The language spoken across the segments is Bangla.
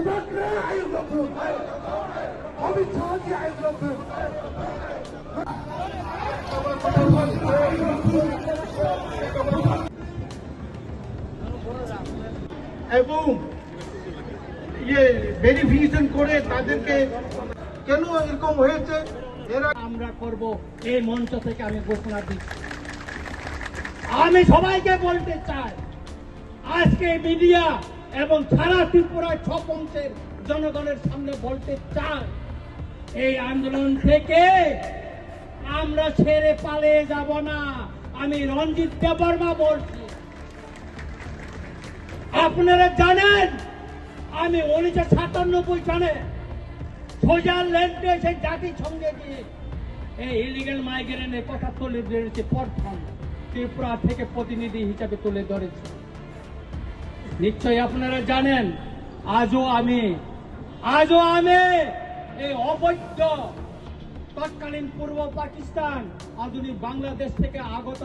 Ayrılıktır. এবং ইয়ে ভেরিফিকেশন করে তাদেরকে কেন এরকম হয়েছে এরা আমরা করব, এই মঞ্চ থেকে আমি ঘোষণা দিচ্ছি আমি সবাইকে বলতে চাই, আজকে মিডিয়া এবং সারা ত্রিপুরার সব অংশের জনগণের সামনে বলতে চাই এই আন্দোলন থেকে আমরা ছেড়ে পালিয়ে যাব না। আমি রঞ্জিত দেববর্মা বলছি। আপনারা জানেন, আমি উনিশশো সাতানব্বই সালে সুইজারল্যান্ডে সেই জাতিসংঘে গিয়ে এই ইলিগাল মাইগ্রেনের কথা তুলে ধরেছে প্রথম। ত্রিপুরা থেকে প্রতিনিধি হিসাবে তুলে ধরেছে। নিশ্চয়ই আপনারা জানেন, আজও আমি আজও আমি এই অবৈধ, তৎকালীন পূর্ব পাকিস্তান, আধুনিক বাংলাদেশ থেকে আগত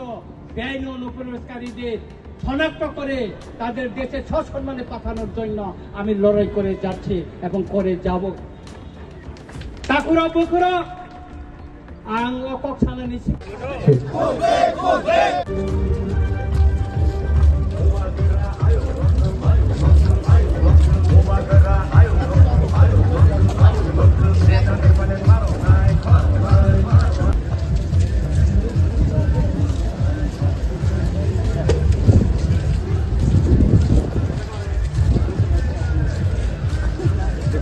বেআইন অনুপ্রবেশকারীদের শনাক্ত করে তাদের দেশে সসম্মানে পাঠানোর জন্য আমি লড়াই করে যাচ্ছি এবং করে যাব। তাকুরা বুকুরা আং অকক সানা নিছি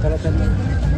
Hasta la.